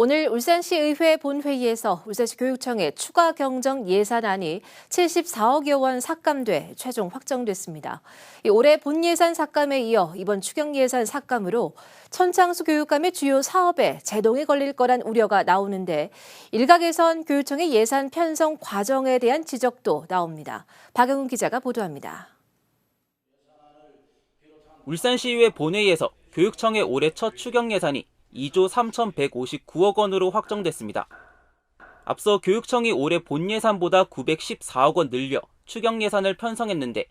오늘 울산시 의회 본회의에서 울산시 교육청의 추가 경정 예산안이 74억여 원 삭감돼 최종 확정됐습니다. 이 올해 본 예산 삭감에 이어 이번 추경 예산 삭감으로 천창수 교육감의 주요 사업에 제동이 걸릴 거란 우려가 나오는데 일각에선 교육청의 예산 편성 과정에 대한 지적도 나옵니다. 박영훈 기자가 보도합니다. 울산시의회 본회의에서 교육청의 올해 첫 추경 예산이 2조 3,159억 원으로 확정됐습니다. 앞서 교육청이 올해 본 예산보다 914억 원 늘려 추경 예산을 편성했는데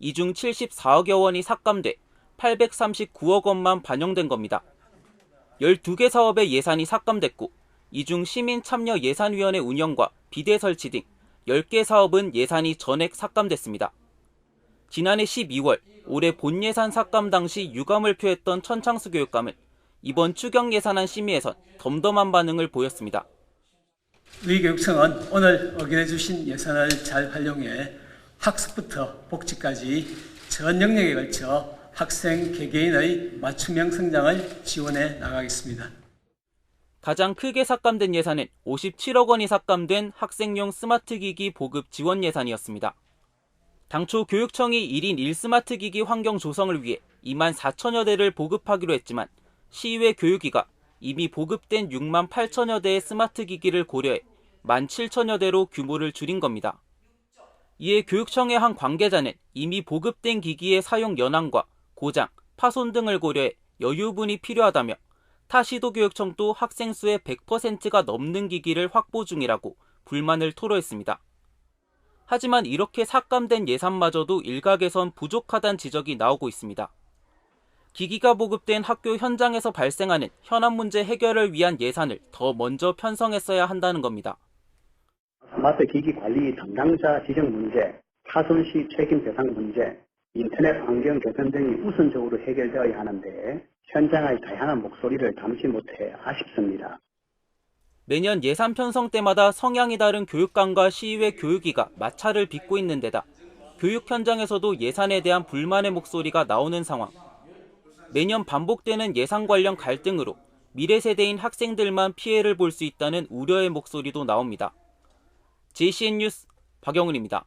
이 중 74억여 원이 삭감돼 839억 원만 반영된 겁니다. 12개 사업의 예산이 삭감됐고 이 중 시민 참여 예산위원회 운영과 비대 설치 등 10개 사업은 예산이 전액 삭감됐습니다. 지난해 12월 올해 본 예산 삭감 당시 유감을 표했던 천창수 교육감은 이번 추경 예산안 심의에선 덤덤한 반응을 보였습니다. 우리 교육청은 오늘 의견해 주신 예산을 잘 활용해 학습부터 복지까지 전 영역에 걸쳐 학생 개개인의 맞춤형 성장을 지원해 나가겠습니다. 가장 크게 삭감된 예산은 57억 원이 삭감된 학생용 스마트 기기 보급 지원 예산이었습니다. 당초 교육청이 1인 1스마트 기기 환경 조성을 위해 2만 4천여 대를 보급하기로 했지만 시의회 교육위가 이미 보급된 6만 8천여 대의 스마트 기기를 고려해 1만 7천여 대로 규모를 줄인 겁니다. 이에 교육청의 한 관계자는 이미 보급된 기기의 사용 연한과 고장, 파손 등을 고려해 여유분이 필요하다며 타 시도교육청도 학생 수의 100%가 넘는 기기를 확보 중이라고 불만을 토로했습니다. 하지만 이렇게 삭감된 예산마저도 일각에선 부족하다는 지적이 나오고 있습니다. 기기가 보급된 학교 현장에서 발생하는 현안 문제 해결을 위한 예산을 더 먼저 편성했어야 한다는 겁니다. 스마트 기기 관리 담당자 지정 문제, 파손 시 책임 배상 문제, 인터넷 환경 개선 등이 우선적으로 해결되어야 하는데 현장의 다양한 목소리를 담지 못해 아쉽습니다. 매년 예산 편성 때마다 성향이 다른 교육감과 시의회 교육위가 마찰을 빚고 있는 데다 교육 현장에서도 예산에 대한 불만의 목소리가 나오는 상황. 매년 반복되는 예산 관련 갈등으로 미래 세대인 학생들만 피해를 볼 수 있다는 우려의 목소리도 나옵니다. JCN 뉴스 박영훈입니다.